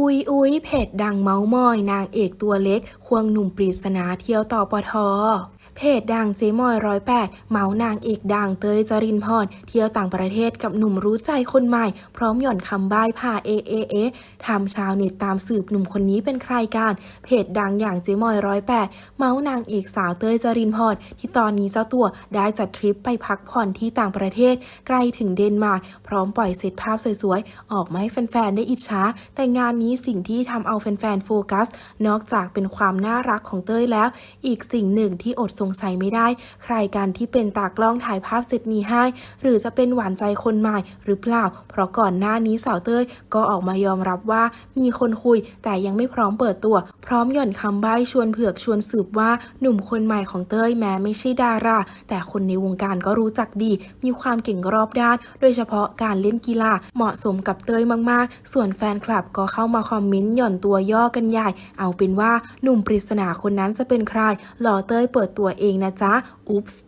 อุยอุยเพจดังเมาส์มอย นางเอกตัวเล็ก ควงหนุ่มปริศนาเที่ยวต่อปท เพจดังเจมอยร้อยแปดเมานางเอกดังเตยจรินพร เที่ยวต่างประเทศกับหนุ่มรู้ใจคนใหม่ พร้อมหย่อนคำบ้ายผ่าเอเอเอทำชาวเน็ตตามสืบหนุ่มคนนี้เป็นใครกัน เพจดังอย่างเจมอยร้อยแปดเมานางเอกสาวเตยจรินพร ที่ตอนนี้เจ้าตัวได้จัดทริปไปพักผ่อนที่ต่างประเทศ ใกล้ถึงเดนมาร์กพร้อมปล่อยเซตภาพสวยๆออกมาให้แฟนๆได้อิจฉาแต่งานนี้สิ่งที่ทำเอาแฟนๆโฟกัส นอกจากเป็นความน่ารักของเตยแล้ว อีกสิ่งหนึ่งที่อดสงสัยไม่ได้ ใครกันที่เป็นตากล้องถ่ายภาพเซตนี้ให้ หรือจะเป็นหวานใจคนใหม่หรือเปล่า เพราะก่อนหน้านี้สาวเต้ยก็ออกมายอมรับว่ามีคนคุยแต่ยังไม่พร้อมเปิดตัว พร้อมหย่อนคำใบ้ชวนเผือกชวนสืบว่าหนุ่มคนใหม่ของเต้ยแม้ไม่ใช่ดารา แต่คนในวงการก็รู้จักดี มีความเก่งรอบด้าน โดยเฉพาะการเล่นกีฬาเหมาะสมกับเต้ยมาก ๆ ส่วนแฟนคลับก็เข้ามาคอมเมนต์หย่อนตัวย่อกันใหญ่ เอาเป็นว่าหนุ่มปริศนาคนนั้นจะเป็นใครรอเต้ยเปิดตัวเองนะจ๊ะอุ๊ปส์